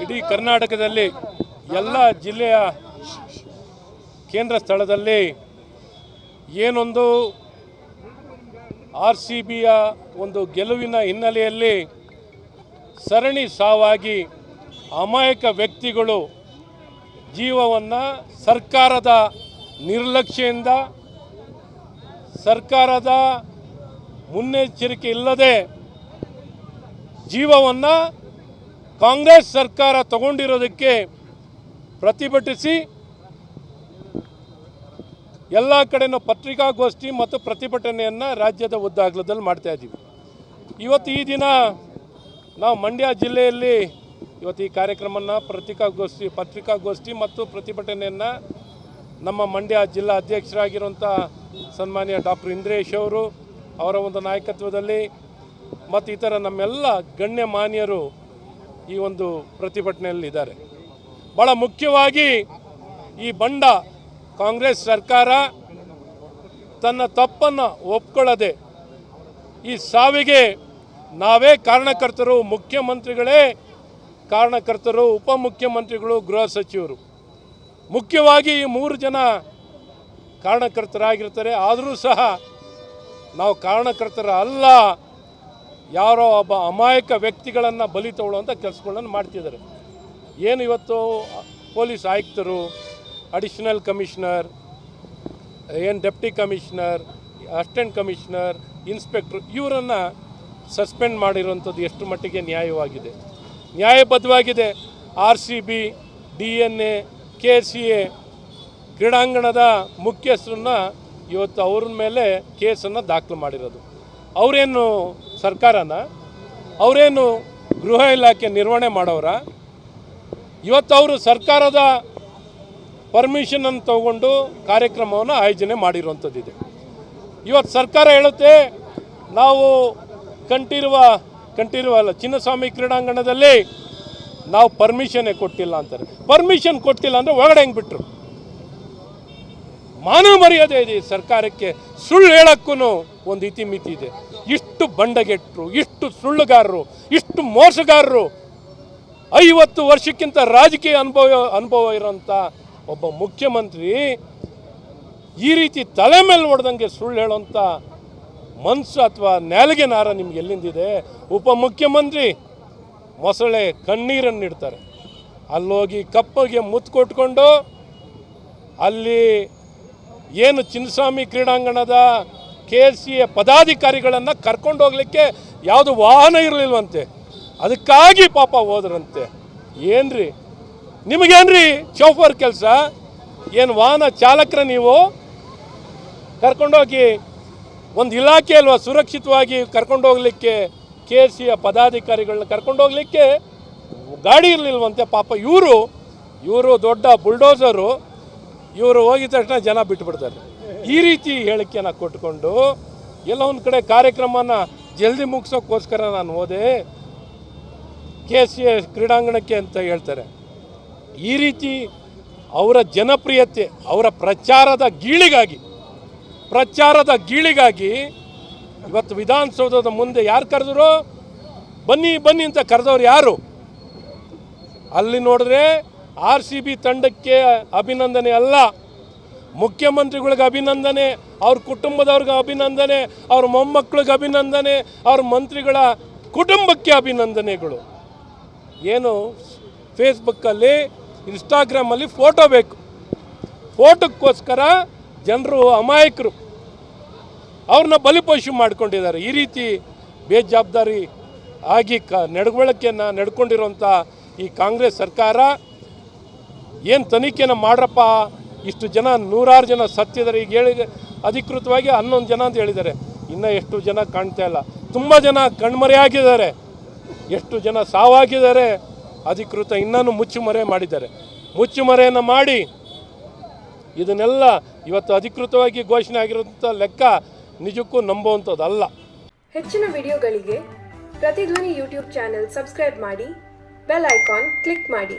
ಇಡೀ ಕರ್ನಾಟಕದಲ್ಲಿ ಎಲ್ಲ ಜಿಲ್ಲೆಯ ಕೇಂದ್ರ ಸ್ಥಳದಲ್ಲಿ ಏನೊಂದು ಆರ್ ಸಿ ಬಿಯ ಒಂದು ಗೆಲುವಿನ ಹಿನ್ನೆಲೆಯಲ್ಲಿ ಸರಣಿ ಸಾವಾಗಿ ಅಮಾಯಕ ವ್ಯಕ್ತಿಗಳು ಜೀವವನ್ನು ಸರ್ಕಾರದ ನಿರ್ಲಕ್ಷ್ಯದಿಂದ ಸರ್ಕಾರದ ಮುನ್ನೆಚ್ಚರಿಕೆ ಇಲ್ಲದೆ ಜೀವವನ್ನು ಕಾಂಗ್ರೆಸ್ ಸರ್ಕಾರ ತಗೊಂಡಿರೋದಕ್ಕೆ ಪ್ರತಿಭಟಿಸಿ ಎಲ್ಲ ಕಡೆನೂ ಪತ್ರಿಕಾಗೋಷ್ಠಿ ಮತ್ತು ಪ್ರತಿಭಟನೆಯನ್ನು ರಾಜ್ಯದ ಉದ್ದಾಗಲದಲ್ಲಿ ಮಾಡ್ತಾ ಇದ್ದೀವಿ. ಇವತ್ತು ಈ ದಿನ ನಾವು ಮಂಡ್ಯ ಜಿಲ್ಲೆಯಲ್ಲಿ ಇವತ್ತು ಈ ಕಾರ್ಯಕ್ರಮನ ಪತ್ರಿಕಾಗೋಷ್ಠಿ ಪತ್ರಿಕಾಗೋಷ್ಠಿ ಮತ್ತು ಪ್ರತಿಭಟನೆಯನ್ನು ನಮ್ಮ ಮಂಡ್ಯ ಜಿಲ್ಲಾ ಅಧ್ಯಕ್ಷರಾಗಿರುವಂಥ ಸನ್ಮಾನ್ಯ ಡಾಕ್ಟರ್ ಇಂದ್ರೇಶ್ ಅವರು ಅವರ ಒಂದು ನಾಯಕತ್ವದಲ್ಲಿ ಮತ್ತು ಇತರ ನಮ್ಮೆಲ್ಲ ಗಣ್ಯ ಮಾನ್ಯರು ಈ ಒಂದು ಪ್ರತಿಭಟನೆಯಲ್ಲಿದ್ದಾರೆ. ಭಾಳ ಮುಖ್ಯವಾಗಿ ಈ ಬಂಡ ಕಾಂಗ್ರೆಸ್ ಸರ್ಕಾರ ತನ್ನ ತಪ್ಪನ್ನು ಒಪ್ಕೊಳ್ಳದೆ ಈ ಸಾವಿಗೆ ನಾವೇ ಕಾರಣಕರ್ತರು, ಮುಖ್ಯಮಂತ್ರಿಗಳೇ ಕಾರಣಕರ್ತರು ಉಪಮುಖ್ಯಮಂತ್ರಿಗಳು ಗೃಹ ಸಚಿವರು. ಮುಖ್ಯವಾಗಿ ಈ ಮೂರು ಜನ ಕಾರಣಕರ್ತರಾಗಿರ್ತಾರೆ. ಆದರೂ ಸಹ ನಾವು ಕಾರಣಕರ್ತರ ಅಲ್ಲ ಯಾರೋ ಒಬ್ಬ ಅಮಾಯಕ ವ್ಯಕ್ತಿಗಳನ್ನು ಬಲಿ ತಗೊಳ್ಳುವಂಥ ಕೆಲಸಗಳನ್ನು ಮಾಡ್ತಿದ್ದಾರೆ. ಏನು ಇವತ್ತು ಪೊಲೀಸ್ ಆಯುಕ್ತರು ಅಡಿಷನಲ್ ಕಮಿಷನರ್ ಏನು deputy commissioner assistant commissioner inspector ಇವರನ್ನು ಸಸ್ಪೆಂಡ್ ಮಾಡಿರುವಂಥದ್ದು ಎಷ್ಟು ಮಟ್ಟಿಗೆ ನ್ಯಾಯವಾಗಿದೆ? ನ್ಯಾಯಬದ್ಧವಾಗಿದೆ. R C B D N A K C A ಕ್ರೀಡಾಂಗಣದ ಮುಖ್ಯಸ್ಥರನ್ನ ಇವತ್ತು ಅವ್ರ ಮೇಲೆ ಕೇಸನ್ನು ದಾಖಲು ಮಾಡಿರೋದು. ಅವರೇನು ಸರ್ಕಾರನ, ಅವರೇನು ಗೃಹ ಇಲಾಖೆ ನಿರ್ವಹಣೆ ಮಾಡೋರ, ಇವತ್ತು ಅವರು ಸರ್ಕಾರದ ಪರ್ಮಿಷನನ್ನು ತಗೊಂಡು ಕಾರ್ಯಕ್ರಮವನ್ನು ಆಯೋಜನೆ ಮಾಡಿರುವಂಥದ್ದಿದೆ. ಇವತ್ತು ಸರ್ಕಾರ ಹೇಳುತ್ತೆ, ನಾವು ಕಂಠೀರುವ ಕಂಠೀರುವ ಅಲ್ಲ, ಚಿನ್ನಸ್ವಾಮಿ ಕ್ರೀಡಾಂಗಣದಲ್ಲಿ ನಾವು ಪರ್ಮಿಷನ್ನೇ ಕೊಟ್ಟಿಲ್ಲ ಅಂತಾರೆ. ಪರ್ಮಿಷನ್ ಕೊಟ್ಟಿಲ್ಲ ಅಂದರೆ ಒಳಗಡೆ ಹೆಂಗೆ ಬಿಟ್ರು? ಮಾನವ ಮರ್ಯಾದೆ ಇದೆ ಸರ್ಕಾರಕ್ಕೆ. ಸುಳ್ಳು ಹೇಳೋಕ್ಕೂ ಒಂದು ಇತಿಮಿತಿ ಇದೆ. ಇಷ್ಟು ಬಂಡಗೆಟ್ಟರು ಇಷ್ಟು ಸುಳ್ಳುಗಾರರು, ಇಷ್ಟು ಮೋಸಗಾರರು ಐವತ್ತು ವರ್ಷಕ್ಕಿಂತ ರಾಜಕೀಯ ಅನುಭವ ಅನುಭವ ಇರೋಂಥ ಒಬ್ಬ ಮುಖ್ಯಮಂತ್ರಿ ಈ ರೀತಿ ತಲೆ ಮೇಲೆ ಹೊಡೆದಂಗೆ ಸುಳ್ಳು ಹೇಳೋಂಥ ಮನಸ್ಸು ಅಥವಾ ನ್ಯಾಲಿಗೆ ನಾರ ನಿಮ್ಗೆ ಎಲ್ಲಿಂದಿದೆ? ಉಪಮುಖ್ಯಮಂತ್ರಿ ಮೊಸಳೆ ಕಣ್ಣೀರನ್ನು ಇಡ್ತಾರೆ. ಅಲ್ಲೋಗಿ ಕಪ್ಪಗೆ ಮುತ್ತು ಕೊಟ್ಕೊಂಡು ಅಲ್ಲಿ ಏನು ಚಿನ್ನಸ್ವಾಮಿ ಕ್ರೀಡಾಂಗಣದ ಕೆ ಎಸ್ ಸಿ ಎ ಪದಾಧಿಕಾರಿಗಳನ್ನು ಕರ್ಕೊಂಡು ಹೋಗ್ಲಿಕ್ಕೆ ಯಾವುದು ವಾಹನ ಇರಲಿಲ್ವಂತೆ. ಅದಕ್ಕಾಗಿ ಪಾಪ ಹೋದ್ರಂತೆ. ಏನ್ರಿ? ನಿಮಗೇನ್ರಿ ಚೌಫರ್ ಕೆಲಸ? ಏನು ವಾಹನ ಚಾಲಕರ ನೀವು? ಕರ್ಕೊಂಡೋಗಿ ಒಂದು ಇಲಾಖೆ ಅಲ್ವಾ ಸುರಕ್ಷಿತವಾಗಿ ಕರ್ಕೊಂಡು ಹೋಗ್ಲಿಕ್ಕೆ ಕೆ ಎಸ್ ಸಿಯ ಪದಾಧಿಕಾರಿಗಳನ್ನ ಕರ್ಕೊಂಡು ಹೋಗ್ಲಿಕ್ಕೆ ಗಾಡಿ ಇರಲಿಲ್ವಂತೆ ಪಾಪ ಇವರು. ಇವರು ದೊಡ್ಡ ಬುಲ್ಡೋಸರು. ಇವರು ಹೋಗಿದ ತಕ್ಷಣ ಜನ ಬಿಟ್ಬಿಡ್ತಾರೆ. ಈ ರೀತಿ ಹೇಳಿಕೆಯನ್ನು ಕೊಟ್ಕೊಂಡು ಎಲ್ಲ ಒಂದು ಕಡೆ ಕಾರ್ಯಕ್ರಮನ ಜಲ್ದಿ ಮುಗಿಸೋಕ್ಕೋಸ್ಕರ ನಾನು ಹೋದೆ. ಕೆ ಸಿ ಕ್ರೀಡಾಂಗಣಕ್ಕೆ ಅಂತ ಹೇಳ್ತಾರೆ. ಈ ರೀತಿ ಅವರ ಜನಪ್ರಿಯತೆ, ಅವರ ಪ್ರಚಾರದ ಗೀಳಿಗಾಗಿ ಪ್ರಚಾರದ ಗೀಳಿಗಾಗಿ ಇವತ್ತು ವಿಧಾನಸೌಧದ ಮುಂದೆ ಯಾರು ಕರೆದ್ರು? ಬನ್ನಿ ಬನ್ನಿ ಅಂತ ಕರೆದವ್ರು ಯಾರು? ಅಲ್ಲಿ ನೋಡಿದ್ರೆ ಆರ್ ಸಿ ಬಿ ತಂಡಕ್ಕೆ ಅಭಿನಂದನೆ ಅಲ್ಲ. ಮುಖ್ಯಮಂತ್ರಿಗಳಿಗೆ ಅಭಿನಂದನೆ, ಅವ್ರ ಕುಟುಂಬದವ್ರಿಗೆ ಅಭಿನಂದನೆ, ಅವ್ರ ಮೊಮ್ಮಕ್ಕಳಿಗೆ ಅಭಿನಂದನೆ, ಅವ್ರ ಮಂತ್ರಿಗಳ ಕುಟುಂಬಕ್ಕೆ ಅಭಿನಂದನೆಗಳು. ಏನು ಫೇಸ್ಬುಕ್ಕಲ್ಲಿ, ಇನ್ಸ್ಟಾಗ್ರಾಮಲ್ಲಿ ಫೋಟೋ ಬೇಕು. ಫೋಟೋಕ್ಕೋಸ್ಕರ ಜನರು ಅಮಾಯಕರು. ಅವ್ರನ್ನ ಬಲಿಪಶು ಮಾಡ್ಕೊಂಡಿದ್ದಾರೆ. ಈ ರೀತಿ ಬೇಜವಾಬ್ದಾರಿ ಆಗಿ ಕ, ನಡವಳಿಕೆಯನ್ನು ನಡ್ಕೊಂಡಿರುವಂಥ ಈ ಕಾಂಗ್ರೆಸ್ ಸರ್ಕಾರ ಏನು ತನಿಖೆನ ಮಾಡ್ರಪ್ಪ? ಇಷ್ಟು ಜನ, ನೂರಾರು ಜನ ಸತ್ತಿದ್ದಾರೆ. ಈಗ ಹೇಳಿ ಅಧಿಕೃತವಾಗಿ ಹನ್ನೊಂದು ಜನ ಅಂತ ಹೇಳಿದ್ದಾರೆ. ಇನ್ನೂ ಎಷ್ಟು ಜನ ಕಾಣ್ತಾ ಇಲ್ಲ. ತುಂಬ ಜನ ಕಣ್ಮರೆಯಾಗಿದ್ದಾರೆ ಎಷ್ಟು ಜನ ಸಾವಾಗಿದ್ದಾರೆ. ಅಧಿಕೃತ ಇನ್ನೂ ಮುಚ್ಚುಮರೆ ಮಾಡಿದ್ದಾರೆ. ಮುಚ್ಚುಮರೆಯನ್ನು ಮಾಡಿ ಇದನ್ನೆಲ್ಲ ಇವತ್ತು ಅಧಿಕೃತವಾಗಿ ಘೋಷಣೆ ಆಗಿರುವಂಥ ಲೆಕ್ಕ ನಿಜಕ್ಕೂ ನಂಬುವಂಥದ್ದಲ್ಲ ಹೆಚ್ಚಿನ ವಿಡಿಯೋಗಳಿಗೆ ಪ್ರತಿಧ್ವನಿ ಯೂಟ್ಯೂಬ್ ಚಾನೆಲ್ ಸಬ್ಸ್ಕ್ರೈಬ್ ಮಾಡಿ, ಬೆಲ್ ಐಕಾನ್ ಕ್ಲಿಕ್ ಮಾಡಿ.